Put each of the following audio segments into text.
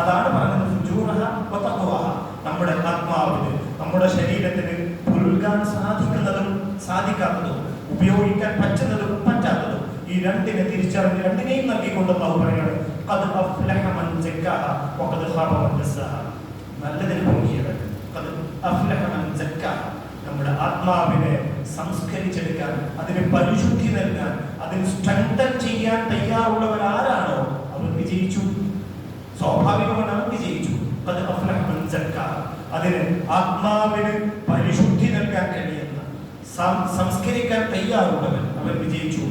അതാണ് പറയുന്നത് നമ്മുടെ ആത്മാവിന് നമ്മുടെ ശരീരത്തിന് പുൽകാൻ സാധിക്കുന്നതും സാധിക്കാത്തതും ഉപയോഗിക്കാൻ പറ്റുന്നതും പറ്റാത്തതും ഈ രണ്ടിനെ തിരിച്ചറിഞ്ഞ് രണ്ടിനെയും നൽകിക്കൊണ്ട് അള്ളാഹു. നല്ലതിന് പൊങ്ങിയത്. നമ്മുടെ ആത്മാവിനെ സംസ്കരിച്ചെടുക്കാൻ അതിന് പരിശുദ്ധി നൽകാൻ അതിന് സ്ട്രെങ്തൻ ചെയ്യാൻ തയ്യാറുള്ളവരാരാണോ? അവർ വിജയിച്ചു. സ്വാഭാവികമാണ് വിജയിച്ചു അത്. അതിന് ആത്മാവിന് പരിശുദ്ധി നൽകാൻ കഴിയുന്ന സംസ്കരിക്കാൻ തയ്യാറുള്ളവൻ അവൻ വിജയിച്ചു.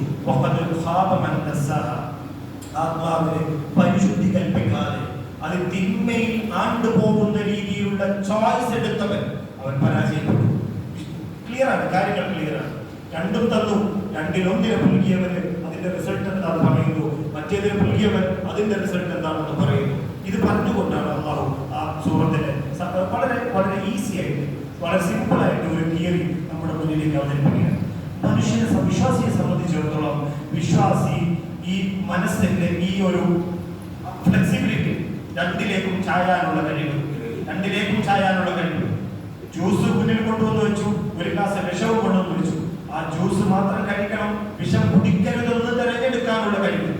ആത്മാവിന് പരിശുദ്ധി കൽപ്പിക്കാതെ അത് തിന്മയിൽ ആണ്ടുപോകുന്ന രീതിയിലുള്ള ചോയ്സ് എടുത്തവൻ അവൻ പരാജയപ്പെട്ടു. ക്ലിയർ ആണ് കാര്യങ്ങൾ ക്ലിയർ ആണ്. രണ്ടും തന്നു രണ്ടിലൊന്നിനെ പുൽകിയവന് അതിന്റെ റിസൾട്ട് എന്താണെന്ന് പറയുന്നു. മറ്റേതിനെ പുൽകിയവൻ അതിന്റെ റിസൾട്ട് എന്താണെന്ന് പറയുന്നു. ഇത് പറഞ്ഞുകൊണ്ടാണ് അള്ളാഹു ആ സൂറത്തിലെ വളരെ വളരെ ഈസി ആയിട്ട് വളരെ സിമ്പിൾ ആയിട്ട് ഒരു തിയറി നമ്മുടെ മുന്നിലേക്ക് അവതരിപ്പിക്കുകയാണ്. മനുഷ്യനെ വിശ്വാസിയെ സംബന്ധിച്ചിടത്തോളം വിശ്വാസി ഈ മനസ്സിന്റെ ഈ ഒരു ഫ്ലെക്സിബിലിറ്റി രണ്ടിലേക്കും ചായാനുള്ള കഴിവ് രണ്ടിലേക്കും ചായാനുള്ള കഴിവ്. ജ്യൂസ് മുന്നിൽ കൊണ്ടുവന്ന് വെച്ചു ഒരു ഗ്ലാസ് വിഷവും കൊണ്ടുവന്ന് വെച്ചു. ആ ജ്യൂസ് മാത്രം കഴിക്കണം വിഷം കുടിക്കരുതെന്ന് തിരഞ്ഞെടുക്കാനുള്ള കഴിവ്.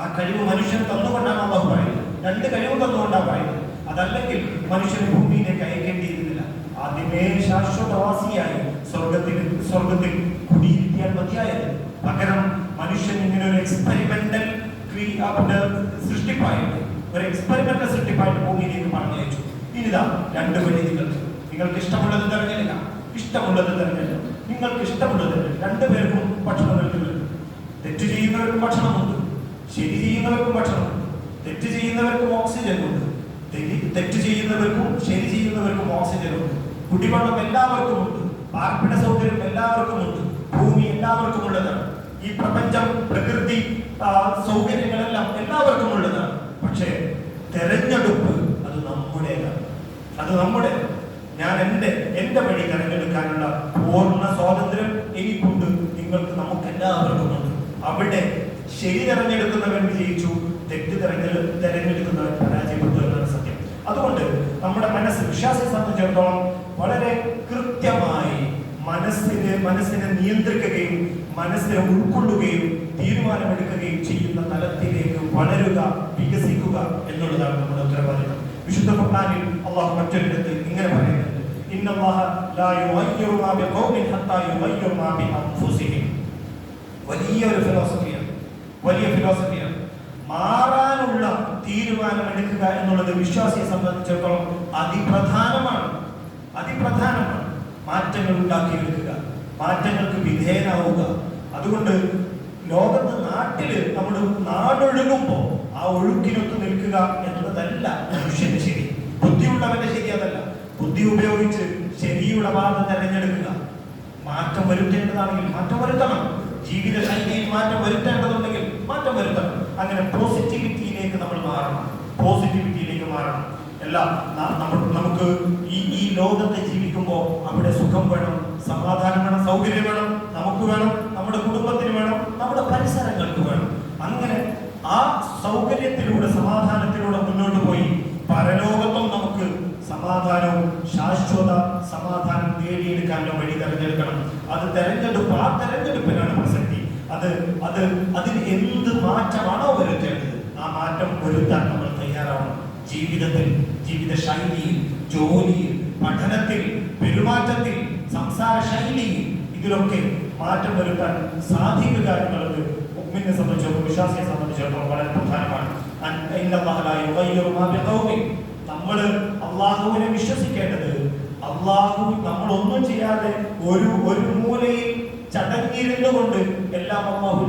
ആ കഴിവ് മനുഷ്യൻ തന്നുകൊണ്ടാണ് അള്ളാഹു പറയുന്നത്. രണ്ട് കഴിവ് തന്നുകൊണ്ടാണ് പറയുന്നത്. അതല്ലെങ്കിൽ മനുഷ്യൻ ഭൂമിയിലേക്ക് അയക്കേണ്ടിയിരുന്നില്ല ആദ്യമേ ശാശ്വതവാസിയായി സ്വർഗത്തിൽ സ്വർഗത്തിൽ കുടിയിരുത്തിയാൽ മതിയായത്. പകരം മനുഷ്യൻ ഇങ്ങനെ ഒരു എക്സ്പെരിമെന്റൽ സൃഷ്ടിപ്പായിട്ട് ഒരു എക്സ്പെരിമെന്റൽ സൃഷ്ടിപ്പായിട്ട് ഭൂമിയിലേക്ക് പറഞ്ഞയച്ചു. ഇനിതാ രണ്ട് വഴികൾ. നിങ്ങൾക്ക് ഇഷ്ടമുള്ളത് തിരഞ്ഞെടുക്കാം. ഇഷ്ടമുള്ളത് തിരഞ്ഞെടുക്കാം. നിങ്ങൾക്ക് ഇഷ്ടമുള്ളത് രണ്ടുപേർക്കും ഭക്ഷണം നൽകുന്നുണ്ട് തെറ്റ് ചെയ്യുന്നവർക്കും ഭക്ഷണമുണ്ട്. ശരി ചെയ്യുന്നവർക്കും ഭക്ഷണമുണ്ട്. തെറ്റ് ചെയ്യുന്നവർക്കും ഓക്സിജൻ ഉണ്ട്. തെറ്റി- ചെയ്യുന്നവർക്കും ശരി ചെയ്യുന്നവർക്കും ഓക്സിജൻ ഉണ്ട്. കുടിവെള്ളം എല്ലാവർക്കും ഉണ്ട്. പാർപ്പിട സൗകര്യം എല്ലാവർക്കും ഉണ്ട്. ഭൂമി എല്ലാവർക്കും ഉള്ളതാണ്. ഈ പ്രപഞ്ചം പ്രകൃതി സൗകര്യങ്ങളെല്ലാം എല്ലാവർക്കും ഉള്ളതാണ്. പക്ഷേ തെരഞ്ഞെടുപ്പ് അത് നമ്മുടേതാണ്. അത് നമ്മുടെ ഞാൻ എന്റെ എന്റെ വഴി തെരഞ്ഞെടുക്കാനുള്ള പൂർണ സ്വാതന്ത്ര്യം എനിക്കുണ്ട്. നിങ്ങൾക്ക് നമുക്ക് എല്ലാവർക്കും ഉണ്ട്. അവിടെ ശരി തെരഞ്ഞെടുക്കുന്നവൻ വിജയിച്ചു. തെറ്റ് തെരഞ്ഞെടു തെരഞ്ഞെടുക്കുന്നവൻ പരാജയപ്പെട്ടു എന്നാണ് സത്യം. അതുകൊണ്ട് നമ്മുടെ മനസ്സ് വിശ്വാസിയെ സംബന്ധിച്ചിടത്തോളം വളരെ കൃത്യമായി മനസ്സിനെ മനസ്സിനെ നിയന്ത്രിക്കുകയും മനസ്സിനെ ഉൾക്കൊള്ളുകയും തീരുമാനമെടുക്കുകയും ചെയ്യുന്ന തലത്തിലേക്ക് വളരുക വികസിക്കുക എന്നുള്ളതാണ് നമ്മുടെ ഉത്തരവാദിത്വം വിശുദ്ധ ഖുർആനിൽ അള്ളാഹു മറ്റൊരിടത്ത് ഇങ്ങനെ പറയുന്നുണ്ട്. ഇന്നല്ലാഹ ലാ മാ ഹത്താ മാ വലിയ ഒരു ഫിലോസഫിയാണ് വലിയ ഫിലോസഫിയാണ് മാറാനുള്ള തീരുമാനം എടുക്കുക എന്നുള്ളത് വിശ്വാസിയെ സംബന്ധിച്ചിടത്തോളം അതിപ്രധാനമാണ്. അതിപ്രധാനമാണ് മാറ്റങ്ങൾ ഉണ്ടാക്കിയെടുക്കുക. മാറ്റങ്ങൾക്ക് വിധേയനാവുക. അതുകൊണ്ട് ലോകത്ത് നാട്ടിൽ നമ്മൾ നാടൊഴുകുമ്പോൾ ആ ഒഴുക്കിനൊത്ത് നിൽക്കുക എന്നുള്ളതല്ല മനുഷ്യന്റെ ശരി. ബുദ്ധിയുള്ളവന്റെ ശരി അതല്ല. ബുദ്ധി ഉപയോഗിച്ച് ശരിയുടെ പാത തെരഞ്ഞെടുക്കുക. മാറ്റം വരുത്തേണ്ടതാണെങ്കിൽ മാറ്റം വരുത്തണം. ജീവിത ശൈലിയിൽ മാറ്റം വരുത്തണം. അങ്ങനെ പോസിറ്റിവിറ്റിയിലേക്ക് നമ്മൾ മാറണം. പോസിറ്റിവിറ്റിയിലേക്ക് മാറണം. എല്ലാം നമുക്ക് ഈ ഈ ലോകത്തെ ജീവിക്കുമ്പോൾ അവിടെ സുഖം വേണം സമാധാനം വേണം സൗകര്യം വേണം നമുക്ക് വേണം നമ്മുടെ കുടുംബത്തിന് വേണം നമ്മുടെ പരിസരങ്ങൾക്ക് വേണം. അങ്ങനെ ആ സൗകര്യത്തിലൂടെ സമാധാനത്തിലൂടെ മുന്നോട്ട് പോയി പരലോകത്തും നമുക്ക് സമാധാനവും ശാശ്വത സമാധാനം നേടിയെടുക്കാനുള്ള വഴി തെരഞ്ഞെടുക്കണം. അത് തെരഞ്ഞെടുപ്പ് ആ തെരഞ്ഞെടുപ്പിനാണ് പ്രസക്തി. അത് അത് അതിന് എന്ത് മാറ്റമാണോ വരുത്തേണ്ടത്? ആ മാറ്റം വരുത്താൻ നമ്മൾ തയ്യാറാവണം. ജീവിതത്തിൽ ജീവിത ശൈലിയിൽ ജോലിയിൽ പഠനത്തിൽ പെരുമാറ്റത്തിൽ സംസാര ശൈലിയിൽ ഇതിലൊക്കെ മാറ്റം വരുത്താൻ സാധിക്കുക എന്നുള്ളത് ഉമ്മിനെ സംബന്ധിച്ചിടത്തോളം വിശ്വാസിയെ സംബന്ധിച്ചിടത്തോളം വളരെ പ്രധാനമാണ്. നമ്മൾ അള്ളാഹുവിനെ വിശ്വസിക്കേണ്ടത് അള്ളാഹു നമ്മൾ ഒന്നും ചെയ്യാതെ ഒരു ഒരു മൂലയിൽ ചടങ്ങിരുന്നു കൊണ്ട് എല്ലാം അള്ളാഹു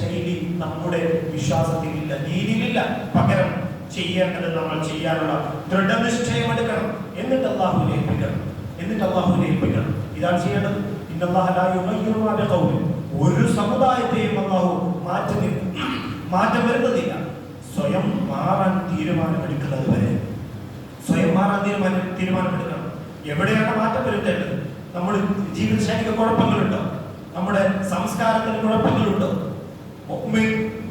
ശൈലി നമ്മുടെ വിശ്വാസത്തിലില്ല നീതിയിലില്ല പകരം ചെയ്യേണ്ടത് നമ്മൾ ചെയ്യാനുള്ള ദൃഢനിശ്ചയം എടുക്കണം. എന്നിട്ട് അള്ളാഹു ഏൽപ്പിക്കണം എന്നിട്ട് അള്ളാഹു ഏൽപ്പിക്കണം ഇതാണ് ചെയ്യേണ്ടത്. ഒരു സമുദായത്തെയും അള്ളാഹു മാറ്റി മാറ്റം വരുന്നതില്ല സ്വയം മാറാൻ തീരുമാനമെടുക്കുന്നത് വരെ. സ്വയം മാറാൻ തീരുമാനം തീരുമാനമെടുക്കണം. എവിടെയാണ് മാറ്റം വരുത്തേണ്ടത്? നമ്മൾ ജീവിതശൈലിക്ക് കുഴപ്പങ്ങളുണ്ടോ? നമ്മുടെ സംസ്കാരത്തിന് കുഴപ്പങ്ങളുണ്ട്?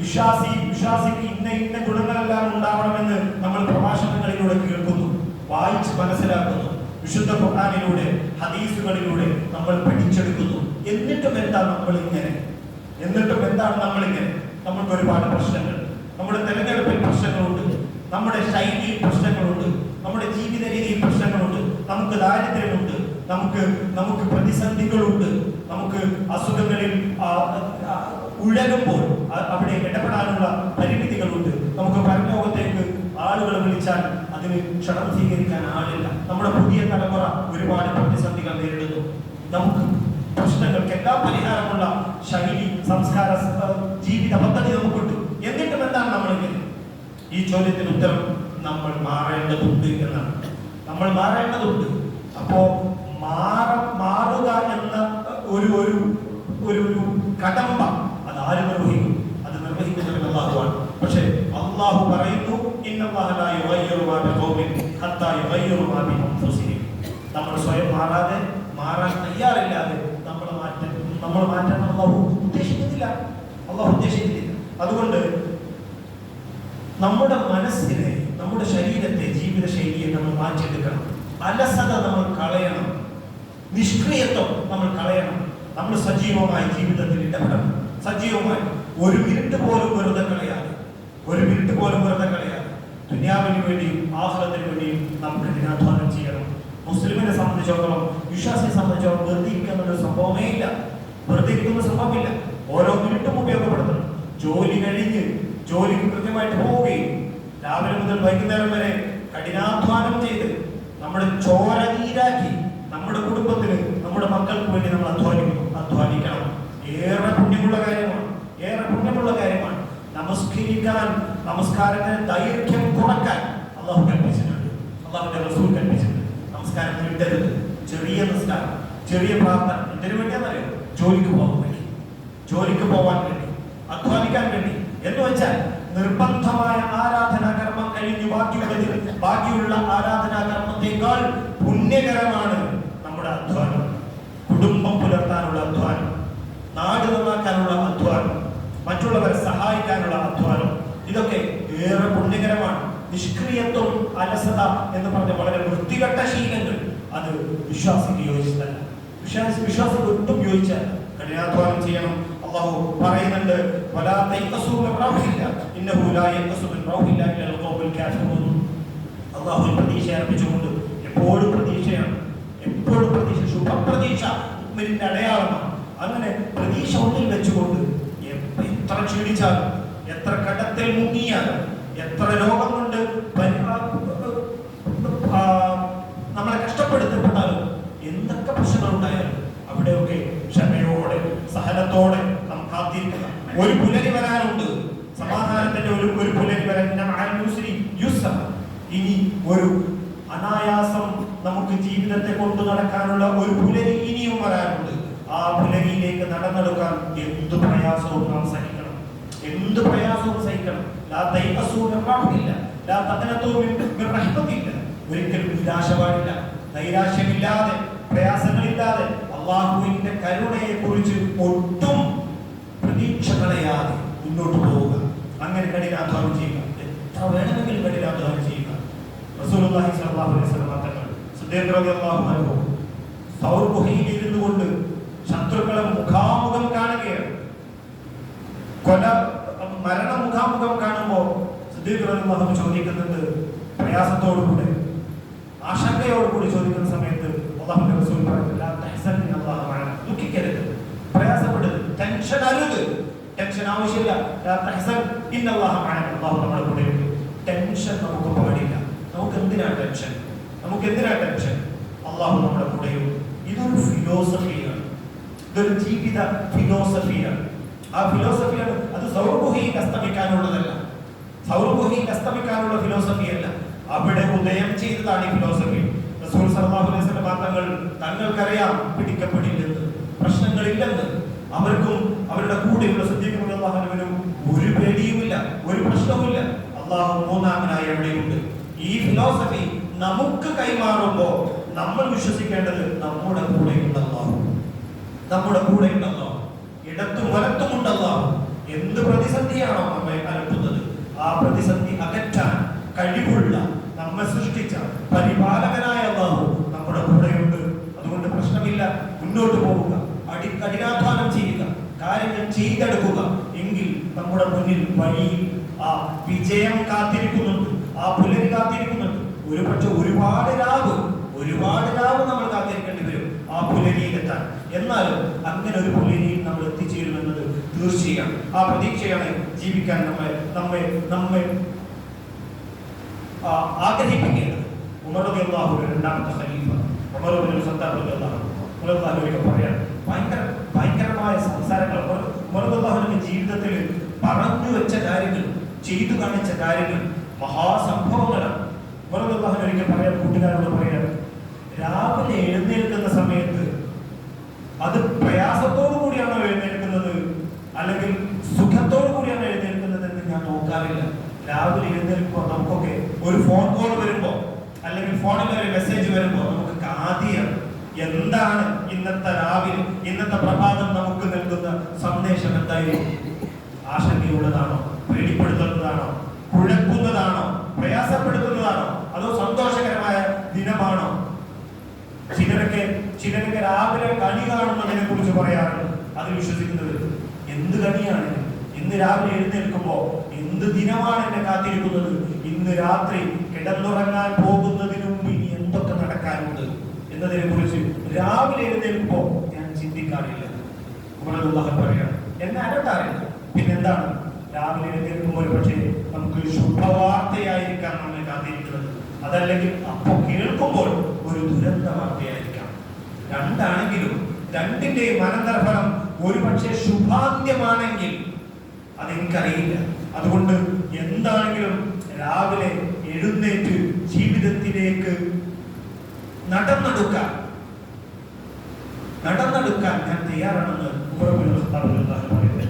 വിശ്വാസി വിശ്വാസിക്ക് ഇന്ന ഇന്ന ഗുണങ്ങളെല്ലാം ഉണ്ടാവണമെന്ന് നമ്മൾ പ്രഭാഷണങ്ങളിലൂടെ കേൾക്കുന്നു വായിച്ച് മനസ്സിലാക്കുന്നു വിശുദ്ധ ഖുർആാനിലൂടെ ഹദീസുകളിലൂടെ നമ്മൾ പഠിച്ചെടുക്കുന്നു. എന്നിട്ടും എന്താ നമ്മൾ ഇങ്ങനെ എന്നിട്ടും എന്താണ് നമ്മൾ ഇങ്ങനെ നമ്മൾക്ക് ഒരുപാട് പ്രശ്നങ്ങൾ. നമ്മുടെ തെരഞ്ഞെടുപ്പിൽ പ്രശ്നങ്ങളുണ്ട്. നമ്മുടെ ശൈലിയിൽ പ്രശ്നങ്ങളുണ്ട്. നമ്മുടെ ജീവിത രീതിയിൽ പ്രശ്നങ്ങളുണ്ട്. നമുക്ക് ദാരിദ്ര്യമുണ്ട്. നമുക്ക് നമുക്ക് പ്രതിസന്ധികളുണ്ട്. നമുക്ക് അസുഖങ്ങളിൽ അ- അവിടെ ഇടപെടാനുള്ള പരിമിതികളുണ്ട്. നമുക്ക് പരലോകത്തേക്ക് ആളുകൾ വിളിച്ചാൽ അതിന് ക്ഷണം സ്വീകരിക്കാൻ ആളില്ല. നമ്മുടെ പുതിയ തലമുറ ഒരുപാട് പ്രതിസന്ധികൾ നേരിടുന്നു. നമുക്ക് പ്രശ്നങ്ങൾക്ക് എല്ലാ പരിഹാരമുള്ള ശൈലി സംസ്കാര ജീവിത പദ്ധതി നമുക്കുണ്ട്. എന്നിട്ടും എന്താണ് നമ്മളിങ്ങനെ? ഈ ചോദ്യത്തിന് ഉത്തരം നമ്മൾ മാറേണ്ടതുണ്ട് എന്നാണ്. നമ്മൾ മാറേണ്ടതുണ്ട്. അപ്പോ എന്ന ഒരു ഒരു ഒരു കടമ്പ അത് ആര് നിർവഹിക്കും? അത് നിർവഹിക്കുന്നത് അള്ളാഹുവാണ്. പക്ഷേ അള്ളാഹു പറയുന്നു നമ്മൾ സ്വയം മാറാതെ മാറാൻ തയ്യാറില്ലാതെ നമ്മൾ മാറ്റാൻ നമ്മൾ മാറ്റാൻ അള്ളാഹു ഉദ്ദേശിക്കുന്നില്ല. അള്ളാഹു ഉദ്ദേശിക്കുന്നില്ല. അതുകൊണ്ട് നമ്മുടെ മനസ്സിനെ നമ്മുടെ ശരീരത്തെ ജീവിത ശൈലിയെ നമ്മൾ മാറ്റിയെടുക്കണം. അലസത നമ്മൾ കളയണം. നിഷ്ക്രിയത്വം നമ്മൾ കളയണം. നമ്മൾ സജീവമായി ജീവിതത്തിൽ ഇടപെടണം. സജീവമായി. ഒരു മിനിറ്റ് പോലും വെറുതെ കളയാതെ. ഒരു മിനിറ്റ് പോലും വെറുതെ കളയാതെ. ദുനിയാവിന് വേണ്ടിയും ആഹ്ലത്തിന് വേണ്ടിയും നമുക്ക് ദിനാധ്വാനം ചെയ്യണം. മുസ്ലിമിനെ സംബന്ധിച്ചിടത്തോളം വിശ്വാസിയെ സംബന്ധിച്ചിടത്തോളം വെറുതെ ഇരിക്കുന്ന ഒരു സംഭവമേ ഇല്ല. വെറുതെ ഇരിക്കുന്ന സംഭവമില്ല. ഓരോ മിനിറ്റും ഉപയോഗപ്പെടുത്തണം. ജോലി കഴിഞ്ഞ് ജോലിക്ക് കൃത്യമായിട്ട് പോവുകയും രാവിലെ മുതൽ വൈകുന്നേരം വരെ കഠിനാധ്വാനം ചെയ്ത് നമ്മുടെ ചോര നീരാക്കി നമ്മുടെ കുടുംബത്തിന് നമ്മുടെ മക്കൾക്ക് വേണ്ടി നമ്മൾ അധ്വാനിക്കണം അധ്വാനിക്കണം. ഏറെ പുണ്യമുള്ള കാര്യമാണ്. ഏറെ പുണ്യമുള്ള കാര്യമാണ്. നമസ്കരിക്കാൻ നമസ്കാരത്തിന് ദൈർഘ്യം കുറയ്ക്കാൻ അള്ളാഹു കൽപ്പിച്ചിട്ടുണ്ട്. അള്ളാഹുന്റെ റസൂൽ കൽപ്പിച്ചിട്ടുണ്ട്. നമസ്കാരം നീട്ടരുത് ചെറിയ നമസ്കാരം ചെറിയ പ്രാർത്ഥന. എന്തിനു വേണ്ടിയാണെന്നറിയോ? ജോലിക്ക് പോകാൻ വേണ്ടി. ജോലിക്ക് പോകാൻ വേണ്ടി. അധ്വാനിക്കാൻ വേണ്ടി. എന്ന് വെച്ചാൽ നിർബന്ധമായ ആരാധനാ കർമ്മം കഴിഞ്ഞു ബാക്കിയുള്ള ആരാധനാ കർമ്മത്തെക്കാൾ പുണ്യകരമാണ് അധ്വാനം. കുടുംബം പുലർത്താനുള്ള അധ്വാനം. നാട് നന്നാക്കാനുള്ള അധ്വാനം. മറ്റുള്ളവരെ സഹായിക്കാനുള്ള അധ്വാനം. ഇതൊക്കെ ഏറെ പുണ്യകരമാണ്. നിഷ്ക്രിയത്വം അലസത എന്ന് പറഞ്ഞ വളരെ വൃത്തികെട്ട ശീലങ്ങൾ. അത് വിശ്വാസിക്ക് യോജിച്ചതല്ല. വിശ്വാസി വിശ്വാസിക്ക് ഒട്ടും യോജിച്ചല്ല കഠിനാധ്വാനം ചെയ്യണം. അള്ളാഹു പറയുന്നുണ്ട് അള്ളാഹു പ്രതീക്ഷ അർപ്പിച്ചുകൊണ്ട് എപ്പോഴും പ്രതീക്ഷയാണ്. എപ്പോഴും പ്രതീക്ഷ ശുഭപ്രതീക്ഷ മുഅ്മിനിന്റെ അടയാളമാണ്. അങ്ങനെ പ്രതീക്ഷ ഉള്ളിൽ വെച്ചുകൊണ്ട് എത്ര ക്ഷീണിച്ചാലും എത്ര കടത്തിൽ മുങ്ങിയാലും എത്ര രോഗം കൊണ്ട് നമ്മളെ കഷ്ടപ്പെടുത്തപ്പെട്ടാലും എന്തൊക്കെ പ്രശ്നങ്ങൾ ഉണ്ടായാലും അവിടെയൊക്കെ ക്ഷമയോടെ സഹനത്തോടെ നാം കാത്തിരിക്കണം. ഒരു പുലരി വരാനുണ്ട് സമാധാനത്തിന്റെ ഒരു ഒരു പുലരി വരാൻ. ഇനി ഒരു അനായാസം നമുക്ക് ജീവിതത്തെ കൊണ്ടു നടക്കാനുള്ള ഒരു പുലരി ഇനിയും വരാനുണ്ട്. ആ പുലരിയിലേക്ക് നടന്നെടുക്കാൻ എന്ത് പ്രയാസവും നാം സഹിക്കണം. എന്ത് പ്രയാസവും സഹിക്കണം. ലാ തൈഖസൂ മിൻ ലാ തഖനതൂ മിൻ മിൻ റഹ്മത്തില്ല. ഒരിക്കലും നിരാശ പാടില്ല. നൈരാശ്യമില്ലാതെ പ്രയാസങ്ങളില്ലാതെ അള്ളാഹുവിന്റെ കരുണയെ കുറിച്ച് ഒട്ടും പ്രതീക്ഷ കളയാതെ മുന്നോട്ട് പോവുക. അങ്ങനെ കഠിനാധ്വാനം ചെയ്യുക. എത്ര വേണമെങ്കിലും കഠിനാധ്വാനം ചെയ്യുക. സ്വല്ലല്ലാഹു അലൈഹി റളിയല്ലാഹു അൻഹു സൗർ ഗുഹയിൽ ഇരുന്നു കൊണ്ട് ശത്രുക്കളെ മുഖാമുഖം കാണുകയാണ്. കൊല മരണ മുഖാമുഖം കാണുമ്പോൾ സിദ്ധീകരണം ചോദിക്കുന്നുണ്ട് പ്രയാസത്തോടുകൂടെ ആശങ്കയോടുകൂടി ചോദിക്കുന്ന സമയത്ത് അള്ളാഹുവിന്റെ റസൂൽ പറയുന്നില്ല മഅന ദുഃഖിക്കരുത് പ്രയാസപ്പെടരുത് ടെൻഷൻ അരുത് ടെൻഷൻ ആവശ്യമില്ല. അള്ളാഹു നമ്മുടെ കൂടെയുണ്ട് ടെൻഷൻ നമുക്ക് പാടില്ല. നമുക്ക് എന്തിനാ ടെൻഷൻ? നമുക്ക് എന്തിനാ ടെൻഷൻ അള്ളാഹു നമ്മുടെ കൂടെയുണ്ട് ഇതൊരു ഫിലോസഫിയാണ് ഇതൊരു ജീവിത ഫിലോസഫിയാണ് ആ ഫിലോസഫിയാണ് അത് സൗരഗുഹയിൽ അസ്തമിക്കാനുള്ളതല്ല. സൗരഗുഹയിൽ അസ്തമിക്കാനുള്ള ഫിലോസഫിയല്ല അവിടെ ഉദയം ചെയ്തതാണ് ഈ ഫിലോസഫി തങ്ങൾ തങ്ങൾക്കറിയാം പിടിക്കപ്പെടില്ലെന്ന്. പ്രശ്നങ്ങളില്ലെന്ന്. അവർക്കും അവരുടെ കൂടെയുള്ള സദ്യക്കുള്ളവനും ഒരു പേടിയുമില്ല. ഒരു പ്രശ്നവുമില്ല. അള്ളാഹു മൂന്നാമനായി എവിടെയുണ്ട് ഈ ഫിലോസഫി നമുക്ക് കൈമാറുമ്പോൾ നമ്മൾ വിശ്വസിക്കേണ്ടത് നമ്മുടെ കൂടെ ഉണ്ടല്ലോ നമ്മുടെ കൂടെ ഉണ്ടല്ലോ ഇടത്തും വലത്തും ഉണ്ടല്ലോ എന്ത് പ്രതിസന്ധിയാണോ നമ്മെ അലട്ടുന്നത്? ആ പ്രതിസന്ധി അകറ്റാൻ കഴിവുള്ള നമ്മെ സൃഷ്ടിച്ച പരിപാലകനായ അള്ളാഹു നമ്മുടെ കൂടെയുണ്ട്. അതുകൊണ്ട് പ്രശ്നമില്ല. മുന്നോട്ട് പോവുക. അടി കഠിനാധ്വാനം ചെയ്യുക. കാര്യങ്ങൾ ചെയ്തെടുക്കുക. എങ്കിൽ നമ്മുടെ മുന്നിൽ വഴിയിൽ ആ വിജയം കാത്തിരിക്കുന്നുണ്ട് ഒരു പക്ഷെ ഒരുപാട് ലാഭം ഒരുപാട് ലാഭം നമ്മൾ കാത്തിരിക്കേണ്ടി വരും ആ പുലരിയിലെത്താൻ. എന്നാലും അങ്ങനെ ഒരു പുലരിയിൽ നമ്മൾ എത്തിച്ചേരുമെന്നത് തീർച്ചയാണ്. ആ പ്രതീക്ഷയാണ് ജീവിക്കാൻ നമ്മെ നമ്മെ നമ്മെ ആഗ്രഹിപ്പിക്കേണ്ടത്. ഉമർ റളിയല്ലാഹു രണ്ടാമത്തെ ഖലീഫ ഉമർ ഇബ്നുൽ ഖത്താബ് റളിയല്ലാഹു ഉമർ റളിയല്ലാഹു ഒരിക്കൽ പറയാൻ ഭയങ്കര ഭയങ്കരമായ സംസാരങ്ങൾ ഉമർ ഉമർ റളിയല്ലാഹുവിന്റെ ജീവിതത്തിൽ പറഞ്ഞു വെച്ച കാര്യങ്ങൾ ചെയ്തു കാണിച്ച കാര്യങ്ങൾ മഹാസംഭവങ്ങളാണ്. റളിയല്ലാഹു ഒരിക്കൽ പറയാൻ കൂട്ടുകാരോട് പറയാം. രാവിലെ എഴുന്നേൽക്കുന്ന സമയത്ത് അത് പ്രയാസത്തോടു കൂടിയാണോ എഴുന്നേൽക്കുന്നത്? അല്ലെങ്കിൽ സുഖത്തോടു കൂടിയാണോ എഴുന്നേൽക്കുന്നത് എന്ന് ഞാൻ നോക്കാറില്ല. രാവിലെ എഴുന്നേൽക്കുമ്പോൾ നമുക്കൊക്കെ ഒരു ഫോൺ കോൾ വരുമ്പോൾ അല്ലെങ്കിൽ ഫോണിൽ ഒരു മെസ്സേജ് വരുമ്പോൾ നമുക്ക് കാതിയാണ് എന്താണ് ഇന്നത്തെ രാവിലെ ഇന്നത്തെ പ്രഭാതം നമുക്ക് നൽകുന്ന സന്ദേശം എന്തായിരിക്കും? ആശങ്കയുള്ളതാണോ? പേടിപ്പെടുത്തുന്നതാണോ കുഴക്കുന്നതാണോ? പ്രയാസപ്പെടുത്തുന്നതാണോ അതോ സന്തോഷകരമായ ദിനമാണോ? ചിലരൊക്കെ ചിലരൊക്കെ രാവിലെ കണി കാണുന്നതിനെ കുറിച്ച് പറയാറുണ്ട്. അത് വിശ്വസിക്കുന്നത് എന്ത് കണിയാണ്? ഇന്ന് രാവിലെ എഴുന്നേൽക്കുമ്പോ എന്ത് ദിനമാണ് എന്നെ കാത്തിരിക്കുന്നത്? ഇന്ന് രാത്രി കിടന്നുറങ്ങാൻ പോകുന്നതിന് ഇനി എന്തൊക്കെ നടക്കാനുണ്ട് എന്നതിനെ കുറിച്ച് രാവിലെ എഴുന്നേൽക്കുമ്പോ ഞാൻ ചിന്തിക്കാറില്ല. പറയാണ് എന്നെ അലട്ടാറില്ല പിന്നെന്താണ് രാവിലെ എഴുന്നേൽക്കുമ്പോൾ പക്ഷേ നമുക്ക് ശുഭവാർത്തയായിരിക്കാം നമ്മൾ കാത്തിരിക്കുന്നത്. അതല്ലെങ്കിൽ അപ്പൊ കേൾക്കുമ്പോൾ ഒരു ദുരന്ത വാർത്തയായിരിക്കാം രണ്ടാണെങ്കിലും രണ്ടിന്റെയും അനന്തരഫലം ഒരു പക്ഷേ ശുഭാന്ത്യമാണെങ്കിൽ അതെനിക്കറിയില്ല. അതുകൊണ്ട് എന്താണെങ്കിലും രാവിലെ എഴുന്നേറ്റ് ജീവിതത്തിലേക്ക് നടന്നെടുക്കാൻ നടന്നെടുക്കാൻ ഞാൻ തയ്യാറാണെന്ന് അൻഹു പറയുന്നത്